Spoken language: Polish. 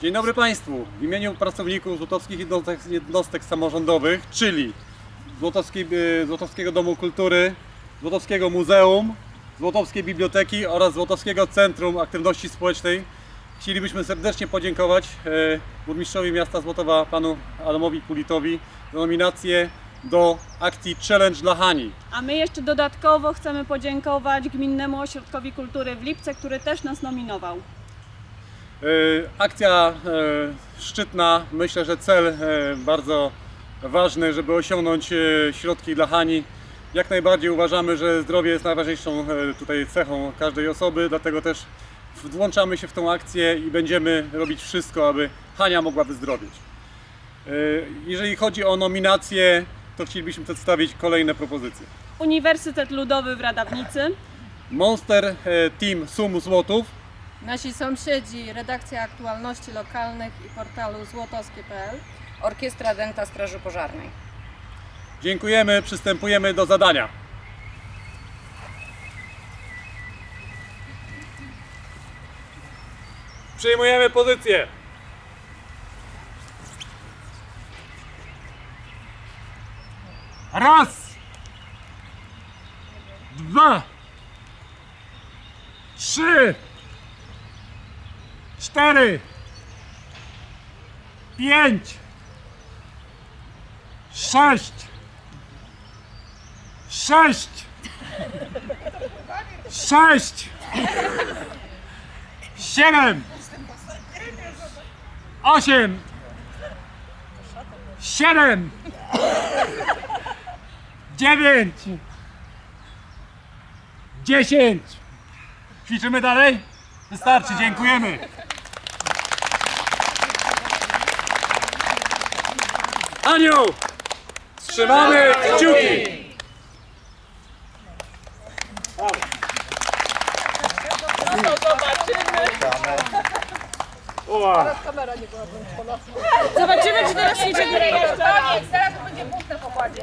Dzień dobry Państwu. W imieniu pracowników Złotowskich jednostek, jednostek samorządowych, czyli Złotowskiej, e, Złotowskiego Domu Kultury, Złotowskiego Muzeum, Złotowskiej Biblioteki oraz Złotowskiego Centrum Aktywności Społecznej chcielibyśmy serdecznie podziękować e, burmistrzowi miasta Złotowa panu Adamowi Kulitowi za nominację do akcji Challenge dla Hani. A my jeszcze dodatkowo chcemy podziękować Gminnemu Ośrodkowi Kultury w Lipce, który też nas nominował. E, Akcja e, szczytna, myślę, że cel e, bardzo ważny, żeby osiągnąć środki dla Hani. Jak najbardziej uważamy, że zdrowie jest najważniejszą tutaj cechą każdej osoby, dlatego też włączamy się w tą akcję i będziemy robić wszystko, aby Hania mogła wyzdrowieć. Jeżeli chodzi o nominacje, to chcielibyśmy przedstawić kolejne propozycje. Uniwersytet Ludowy w Radawnicy, Monster Team Sum Złotów, Nasi sąsiedzi, redakcja aktualności lokalnych i portalu złotowskie.pl. Orkiestra Dęta Straży Pożarnej. Dziękujemy, przystępujemy do zadania. Przyjmujemy pozycję. Raz, dwa, trzy, cztery, pięć, sześć, sześć, sześć, siedem, osiem, siedem, dziewięć, dziesięć. Ćwiczymy dalej? Wystarczy, dziękujemy. Aniu! Trzymamy kciuki! Zobaczymy, czy teraz idzie zaraz będzie punkt pokładzie.